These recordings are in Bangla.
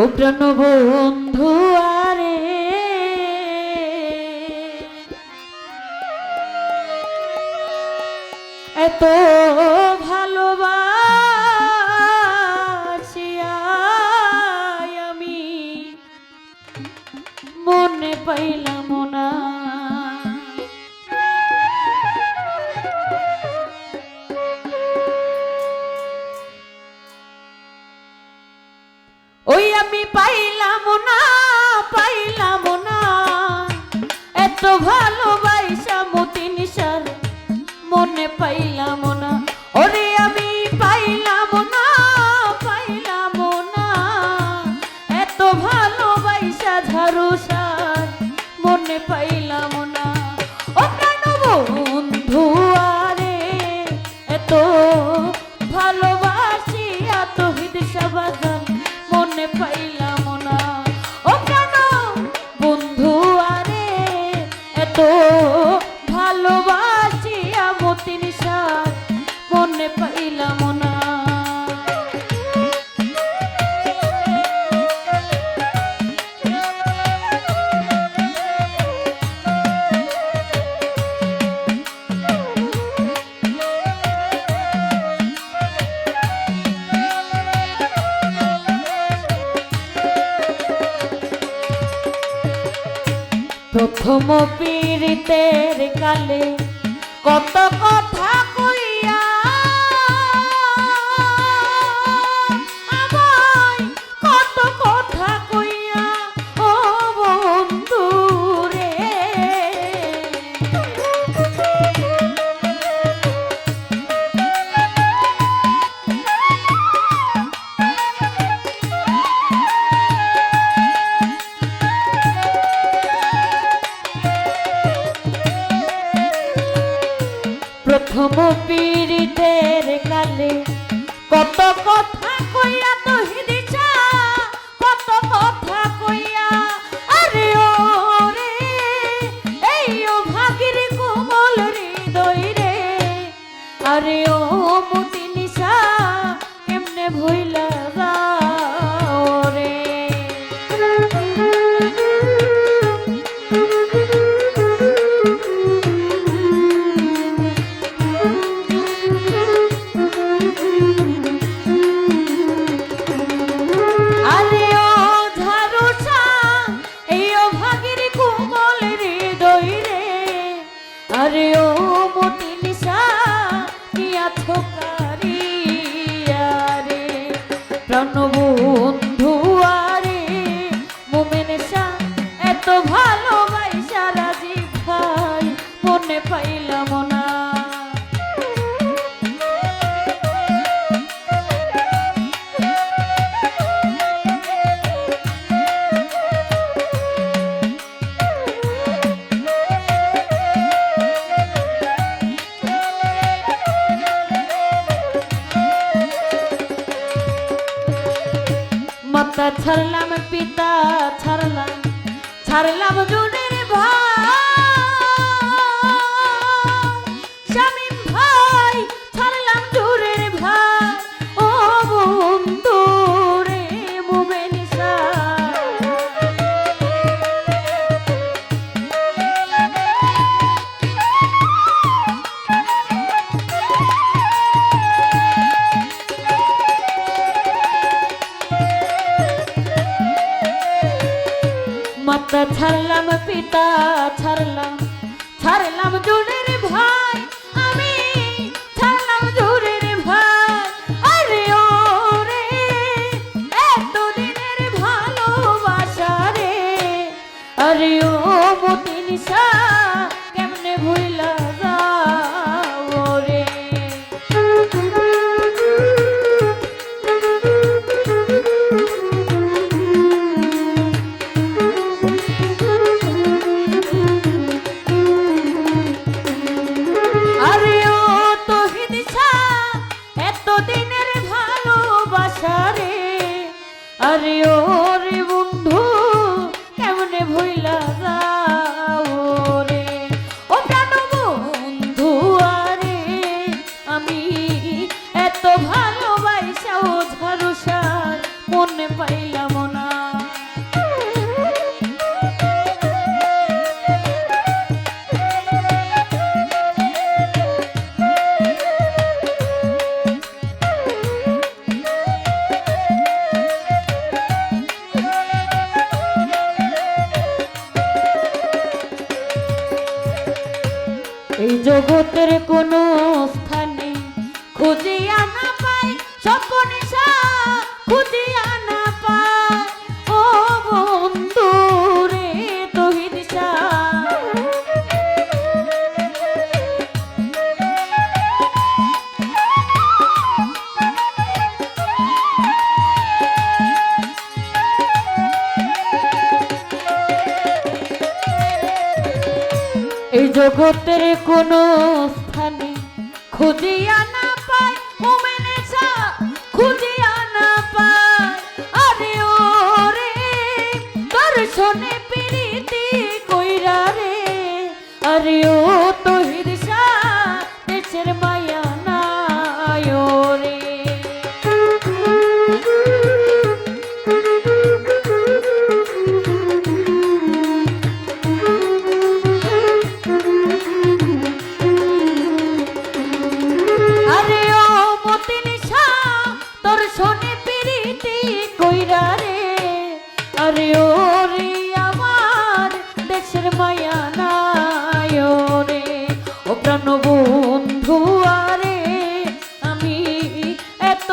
ও প্রাণবন্ধু আরে। এত ভালোবাসিয়ায় আমি। মনে পাইলাম প্রভাল প্রথম পীড়িতের কালে কত কত মাতা ছাড়লাম পিতা ছাড়লাম ছাড়লাম জনের ভাই ছাড়লাম পিতা, ছাড়লাম ছাড়লাম জুড়ের ভাই। আমি ছাড়লাম জুড়ের ভাই। আরে ও রে এতদিনের ভালোবাসা রে। আরে ও মতিন সাহ আরে ও জগতের জগতের কোন স্থানে খুঁজিয়া না পাই খুঁজিয়া না পাই। আরে ও রে দর্শনে প্রীতি কইরা রে। আরে ও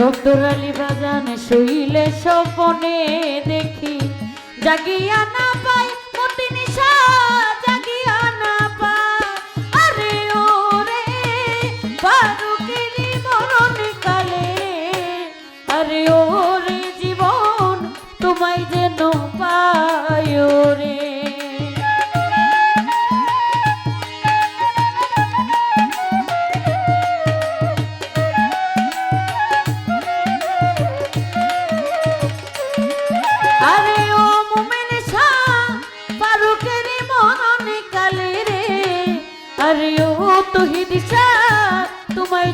শব্দরালি বাজান শুইলে স্বপনে দেখি জাগিয়া না আরে ও মোমেন শাহ, ফারুকের রে। আরে ও তহিদ শাহ, তোমায়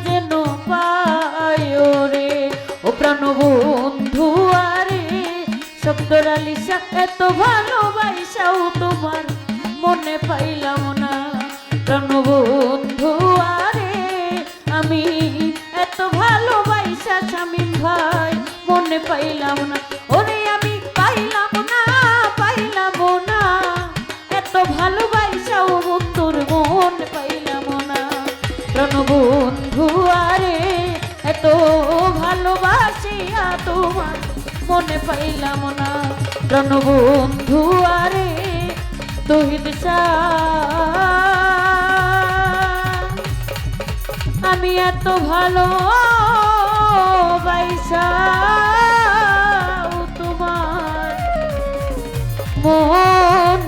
ও প্রাণ বন্ধু আরে শব্দর আলিশা এত ভালোবাসাও তোমার, মনে পাইলাম না। প্রাণ বন্ধু আমি এত ভালোবাসা স্বামীন ভাই, মনে পাইলাম না। ওরে প্রাণ বন্ধু, আরে, এত ভালোবাসিয়া তোমার। মনে পাইলাম না প্রাণ বন্ধু, আরে তুহিদ আমি এত ভালো বাইসা তোমার। মন